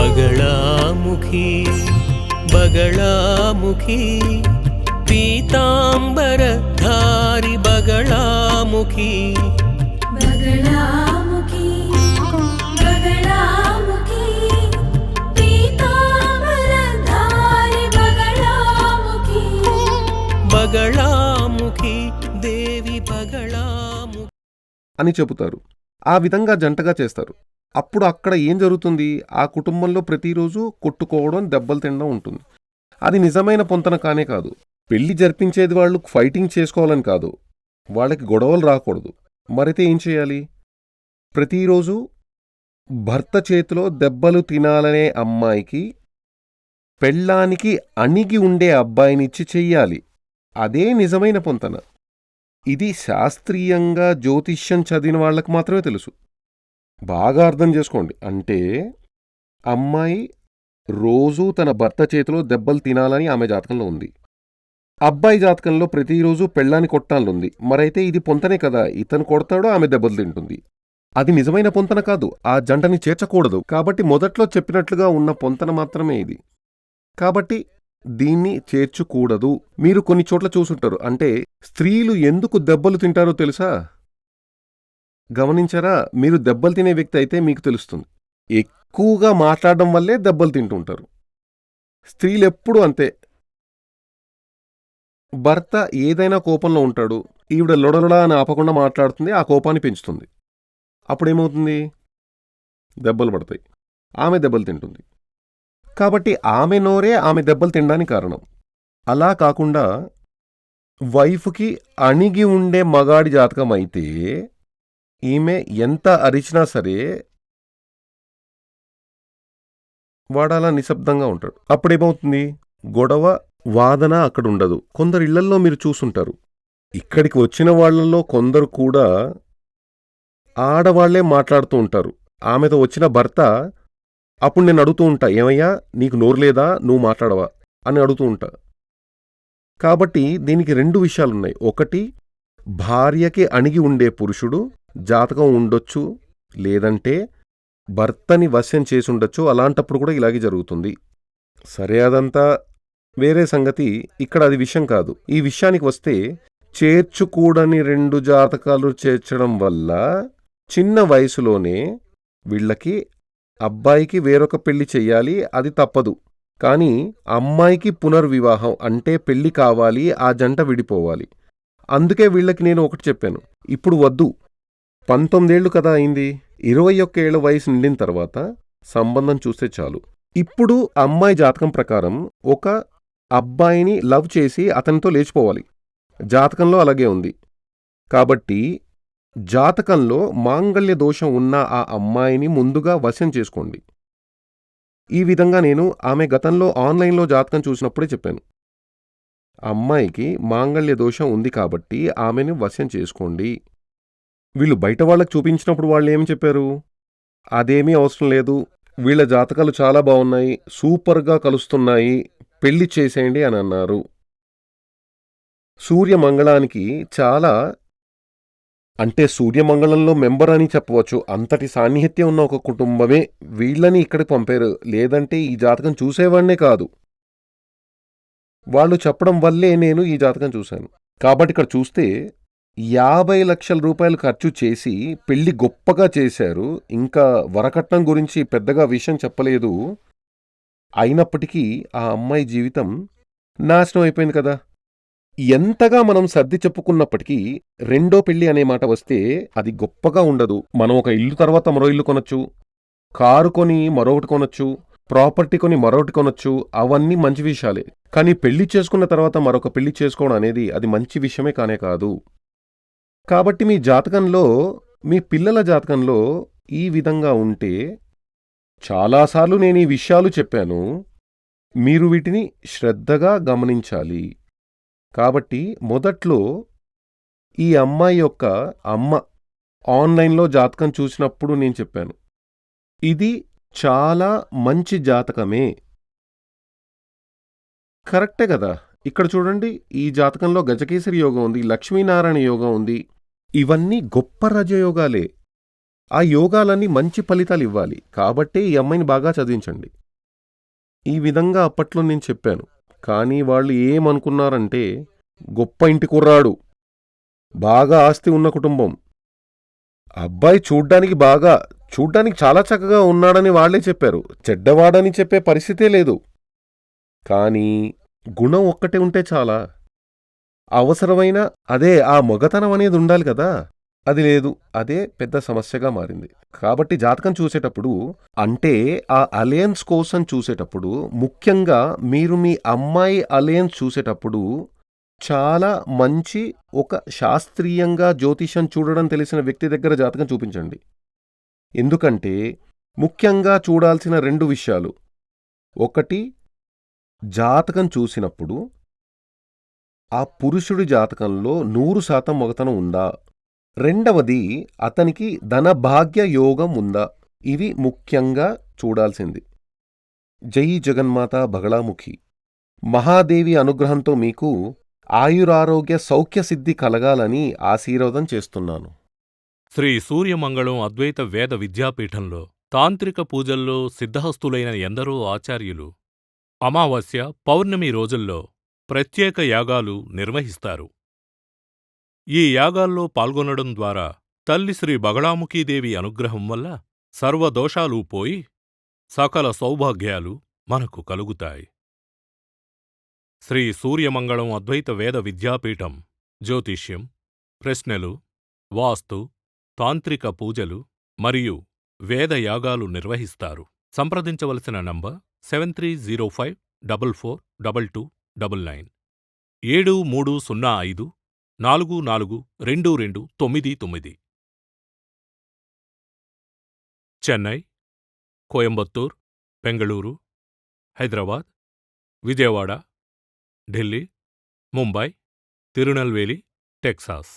బగళాముఖి బగళాముఖి పీతాంబరధారి బగళాముఖి. బగళాముఖి బగళాముఖి పీతాంబరధారి బగళాముఖి. బగళాముఖి దేవి బగళాముఖి. అని చెబుతారు. ఆ విధంగా జంటగా చేస్తారు. అప్పుడు అక్కడ ఏం జరుగుతుంది? ఆ కుటుంబంలో ప్రతిరోజు కొట్టుకోవడం దెబ్బలు తినడం ఉంటుంది. అది నిజమైన పొంతన కానే కాదు. పెళ్ళి జరిపించేది వాళ్ళు ఫైటింగ్ చేసుకోవాలని కాదు. వాళ్ళకి గొడవలు రాకూడదు. మరైతే ఏం చేయాలి? ప్రతిరోజు భర్త చేతిలో దెబ్బలు తినాలనే అమ్మాయికి పెళ్ళానికి అణిగి ఉండే అబ్బాయినిచ్చి చెయ్యాలి. అదే నిజమైన పొంతన. ఇది శాస్త్రీయంగా జ్యోతిష్యం చదివిన వాళ్ళకు మాత్రమే తెలుసు. బాగా అర్థం చేసుకోండి. అంటే అమ్మాయి రోజూ తన భర్త చేతిలో దెబ్బలు తినాలని ఆమె జాతకంలో ఉంది. అబ్బాయి జాతకంలో ప్రతిరోజు పెళ్ళాన్ని కొట్టాలనుంది. మరైతే ఇది పొంతనే కదా ఇతను కొడతాడో ఆమె దెబ్బలు తింటుంది. అది నిజమైన పొంతన కాదు ఆ జంటని చేర్చకూడదు. కాబట్టి మొదట్లో చెప్పినట్లుగా ఉన్న పొంతన మాత్రమే ఇది. కాబట్టి దీన్ని చేర్చుకూడదు. మీరు కొన్ని చోట్ల చూసుంటారు. అంటే స్త్రీలు ఎందుకు దెబ్బలు తింటారో తెలుసా? గమనించారా? మీరు దెబ్బలు తినే వ్యక్తి అయితే మీకు తెలుస్తుంది. ఎక్కువగా మాట్లాడడం వల్లే దెబ్బలు తింటుంటారు స్త్రీలు ఎప్పుడూ అంతే. భర్త ఏదైనా కోపంలో ఉంటాడు. ఈవిడ లొడలొడ అని ఆపకుండా మాట్లాడుతుంది ఆ కోపాన్ని పెంచుతుంది. అప్పుడేమవుతుంది? దెబ్బలు పడతాయి. ఆమె దెబ్బలు తింటుంది. కాబట్టి ఆమె నోరే ఆమె దెబ్బలు తినడానికి కారణం. అలా కాకుండా వైఫ్కి అణిగి ఉండే మగాడి జాతకం అయితే ఈమె ఎంత అరిచినా సరే వాడాలా నిశ్శబ్దంగా ఉంటాడు. అప్పుడేమవుతుంది? గొడవ వాదన అక్కడ ఉండదు కొందరు ఇళ్ళల్లో మీరు చూసుంటారు. ఇక్కడికి వచ్చిన వాళ్ళల్లో కొందరు కూడా ఆడవాళ్ళే మాట్లాడుతూ ఉంటారు. ఆమెతో వచ్చిన భర్త అప్పుడు నేను అడుగుతూ ఉంటా ఏమయ్యా? నీకు నోరు లేదా? నువ్వు మాట్లాడవా? అని అడుగుతూ ఉంటా. కాబట్టి దీనికి రెండు విషయాలున్నాయి. ఒకటి భార్యకి అణిగి ఉండే పురుషుడు జాతకం ఉండొచ్చు లేదంటే భర్తని వశ్యం చేసుండొచ్చు అలాంటప్పుడు కూడా ఇలాగే జరుగుతుంది. సరే అదంతా వేరే సంగతి. ఇక్కడ అది విషయం కాదు. ఈ విషయానికి వస్తే చేర్చుకూడని రెండు జాతకాలు చేర్చడం వల్ల చిన్న వయసులోనే వీళ్ళకి అబ్బాయికి వేరొక పెళ్ళి చెయ్యాలి అది తప్పదు. కానీ అమ్మాయికి పునర్వివాహం అంటే పెళ్ళి కావాలి ఆ జంట విడిపోవాలి. అందుకే వీళ్ళకి నేను ఒకటి చెప్పాను. ఇప్పుడు వద్దు. పంతొమ్మిదేళ్ళు కదా అయింది. ఇరవై ఒక్క ఏళ్ళ వయసు నిండిన తర్వాత సంబంధం చూస్తే చాలు. ఇప్పుడు అమ్మాయి జాతకం ప్రకారం ఒక అబ్బాయిని లవ్ చేసి అతనితో లేచిపోవాలి. జాతకంలో అలాగే ఉంది. కాబట్టి జాతకంలో మాంగళ్య దోషం ఉన్న ఆ అమ్మాయిని ముందుగా వశం చేసుకోండి. ఈ విధంగా నేను ఆమె గతంలో ఆన్లైన్లో జాతకం చూసినప్పుడే చెప్పాను. అమ్మాయికి మాంగళ్య దోషం ఉంది కాబట్టి ఆమెను వశం చేసుకోండి. వీళ్ళు బయట వాళ్ళకి చూపించినప్పుడు వాళ్ళు ఏం చెప్పారు? అదేమీ అవసరం లేదు. వీళ్ళ జాతకాలు చాలా బాగున్నాయి. సూపర్గా కలుస్తున్నాయి. పెళ్ళి చేసేయండి అని అన్నారు. సూర్యమంగళానికి చాలా అంటే సూర్యమంగళంలో మెంబర్ అని చెప్పవచ్చు. అంతటి సాన్నిహిత్యం ఉన్న ఒక కుటుంబమే వీళ్ళని ఇక్కడికి పంపారు. లేదంటే ఈ జాతకం చూసేవాడినే కాదు. వాళ్ళు చెప్పడం వల్లే నేను ఈ జాతకం చూశాను. కాబట్టి ఇక్కడ చూస్తే యాభై లక్షల రూపాయలు ఖర్చు చేసి పెళ్ళి గొప్పగా చేశారు. ఇంకా వరకట్నం గురించి పెద్దగా విషయం చెప్పలేదు. అయినప్పటికీ ఆ అమ్మాయి జీవితం నాశనం అయిపోయింది కదా. ఎంతగా మనం సర్ది చెప్పుకున్నప్పటికీ రెండో పెళ్ళి అనే మాట వస్తే అది గొప్పగా ఉండదు. మనం ఒక ఇల్లు తర్వాత మరో ఇల్లు కొనొచ్చు. కారు కొని మరొకటి కొనొచ్చు. ప్రాపర్టీ కొని మరొకటి కొనొచ్చు. అవన్నీ మంచి విషయాలే. కానీ పెళ్ళి చేసుకున్న తర్వాత మరొక పెళ్ళి చేసుకోవడం అనేది అది మంచి విషయమే కానే కాదు. కాబట్టి మీ జాతకంలో మీ పిల్లల జాతకంలో ఈ విధంగా ఉంటే చాలాసార్లు నేను ఈ విషయాలు చెప్పాను. మీరు వీటిని శ్రద్ధగా గమనించాలి. కాబట్టి మొదట్లో ఈ అమ్మాయి యొక్క అమ్మ ఆన్లైన్లో జాతకం చూసినప్పుడు నేను చెప్పాను. ఇది చాలా మంచి జాతకమే. కరెక్టే కదా? ఇక్కడ చూడండి ఈ జాతకంలో గజకేసరి యోగం ఉంది లక్ష్మీనారాయణ యోగం ఉంది. ఇవన్నీ గొప్ప రజయోగాలే. ఆ యోగాలన్నీ మంచి ఫలితాలు ఇవ్వాలి. కాబట్టే ఈ అమ్మాయిని బాగా చదివించండి. ఈ విధంగా అప్పట్లో నేను చెప్పాను. కానీ వాళ్ళు ఏమనుకున్నారంటే గొప్ప ఇంటి కుర్రాడు. బాగా ఆస్తి ఉన్న కుటుంబం. అబ్బాయి చూడ్డానికి బాగా చూడ్డానికి చాలా చక్కగా ఉన్నాడని వాళ్ళే చెప్పారు. చెడ్డవాడని చెప్పే పరిస్థితే లేదు. కానీ గుణం ఒక్కటే ఉంటే చాలా. అవసరమైన అదే ఆ మొగతనం అనేది ఉండాలి కదా. అది లేదు అదే పెద్ద సమస్యగా మారింది. కాబట్టి జాతకం చూసేటప్పుడు అంటే ఆ అలయన్స్ కోసం చూసేటప్పుడు ముఖ్యంగా మీరు మీ అమ్మాయి అలయన్స్ చూసేటప్పుడు చాలా మంచి ఒక శాస్త్రీయంగా జ్యోతిషం చూడడం తెలిసిన వ్యక్తి దగ్గర జాతకం చూపించండి. ఎందుకంటే ముఖ్యంగా చూడాల్సిన రెండు విషయాలు. ఒకటి జాతకం చూసినప్పుడు ఆ పురుషుడి జాతకంలో నూరు శాతం మొగతనం ఉందా? రెండవది అతనికి ధనభాగ్య యోగం ఉందా? ఇవి ముఖ్యంగా చూడాల్సింది. జై జగన్మాత బగళాముఖి. మహాదేవి అనుగ్రహంతో మీకు ఆయురారోగ్య సౌఖ్యసిద్ధి కలగాలని ఆశీర్వాదం చేస్తున్నాను. శ్రీ సూర్యమంగళం అద్వైత వేద విద్యాపీఠంలో తాంత్రిక పూజల్లో సిద్ధహస్తులైన ఎందరో ఆచార్యులు అమావాస్య పౌర్ణమి రోజుల్లో ప్రత్యేక యాగాలు నిర్వహిస్తారు. ఈ యాగాల్లో పాల్గొనడం ద్వారా తల్లి శ్రీ బగళాముఖీదేవి అనుగ్రహం వల్ల సర్వదోషాలు పోయి సకల సౌభాగ్యాలు మనకు కలుగుతాయి. శ్రీ సూర్యమంగళం అద్వైత వేద విద్యాపీఠం జ్యోతిష్యం ప్రశ్నలు వాస్తు తాంత్రిక పూజలు మరియు వేదయాగాలు నిర్వహిస్తారు. సంప్రదించవలసిన number seven three zero five double four double two double nine. ఏడు మూడు సున్నా ఐదు నాలుగు నాలుగు రెండు రెండు తొమ్మిది తొమ్మిది. చెన్నై కోయంబత్తూర్ బెంగళూరు హైదరాబాద్ విజయవాడ ఢిల్లీ ముంబై తిరునల్వేలి టెక్సాస్.